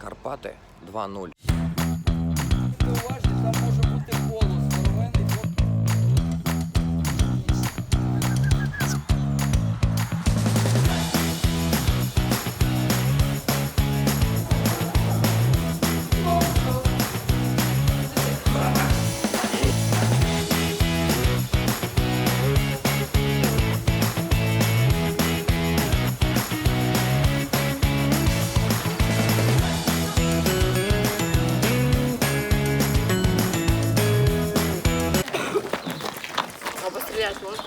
Карпати 2-0. gracias.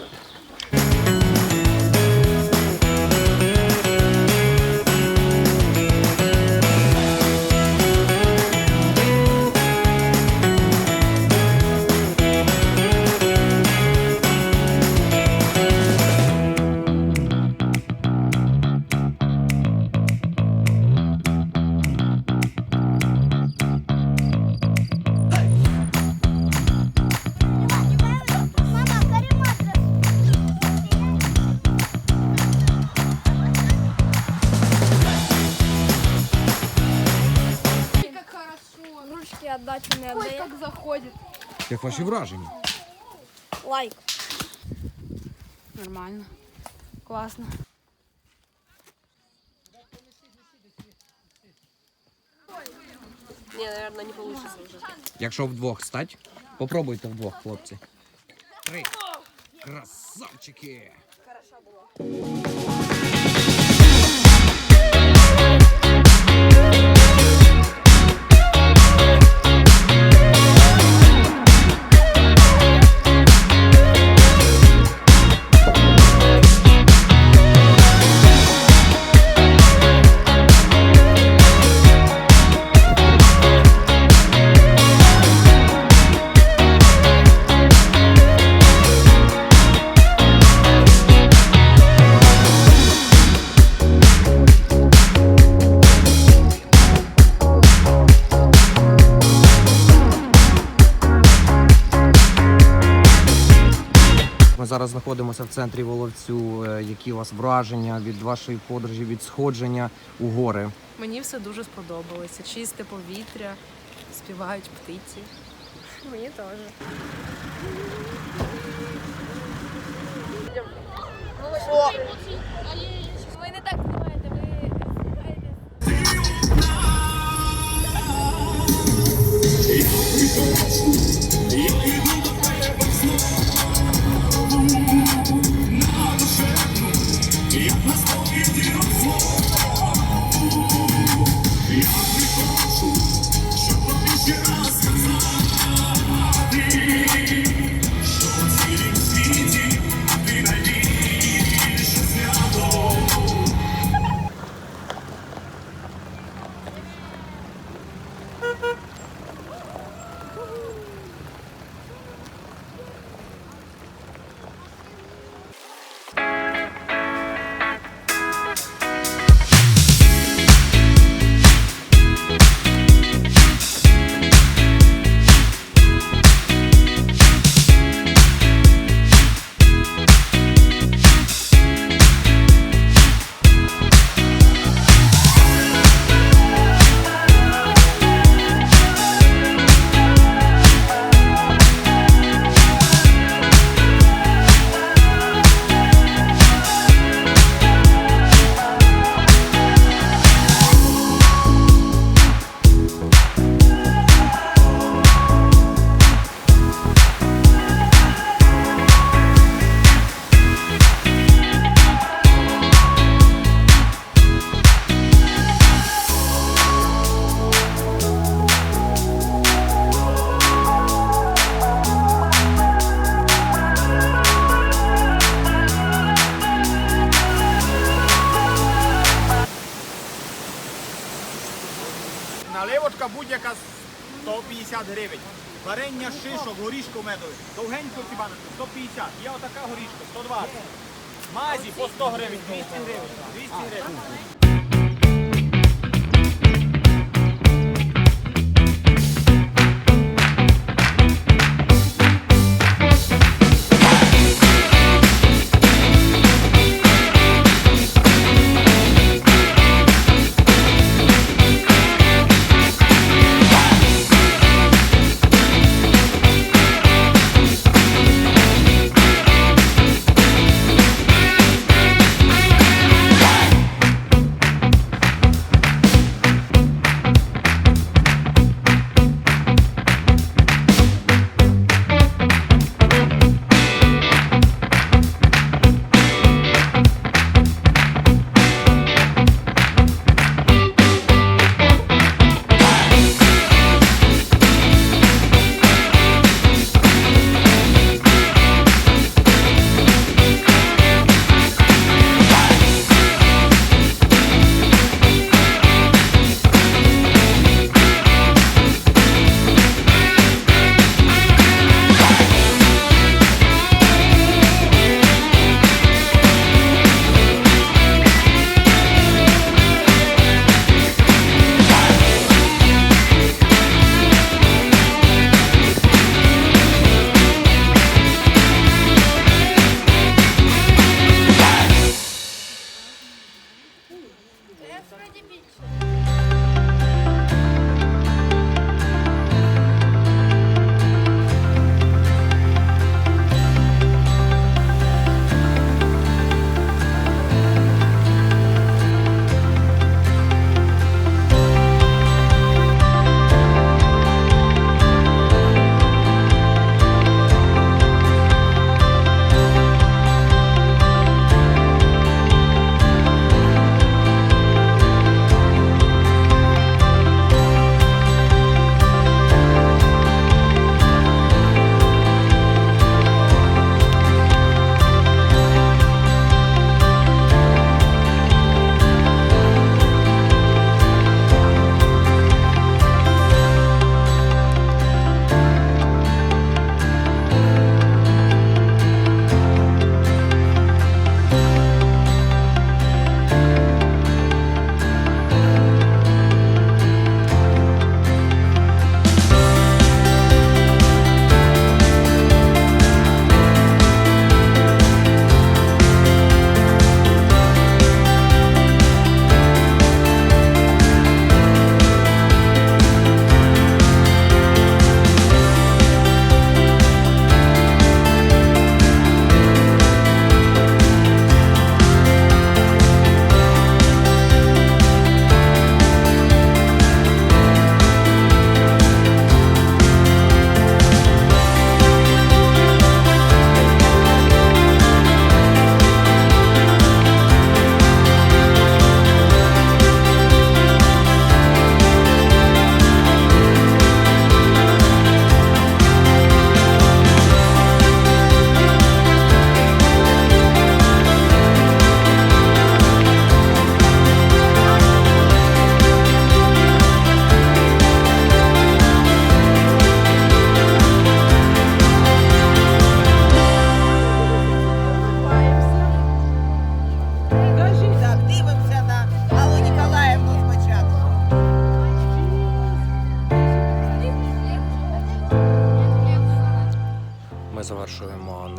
Ручки Ой, как заходит. Як ваші враження? Лайк. Нормально. Классно. Не, наверное, не получится уже. Якщо вдвох стать, попробуйте вдвох, хлопці. Три. Красавчики! Ми зараз знаходимося в центрі Воловцю. Е, Які у вас враження від вашої подорожі, від сходження у гори? Мені все дуже сподобалося. Чисте повітря, співають птиці. Мне тоже. Ви не так знімаєте, ви знімаєте. Наливочка будь-яка 150 гривень. Варення шишок, горішку медові. Довгенько баночку 150. Є отака горішка 120. Мазі по 100 гривень, 200 гривень. 200 гривень.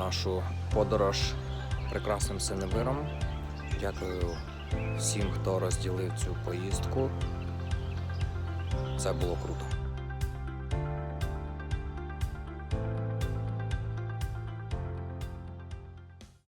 Нашу подорож прекрасним синевиром. Дякую всім, хто розділив цю поїздку. Це було круто.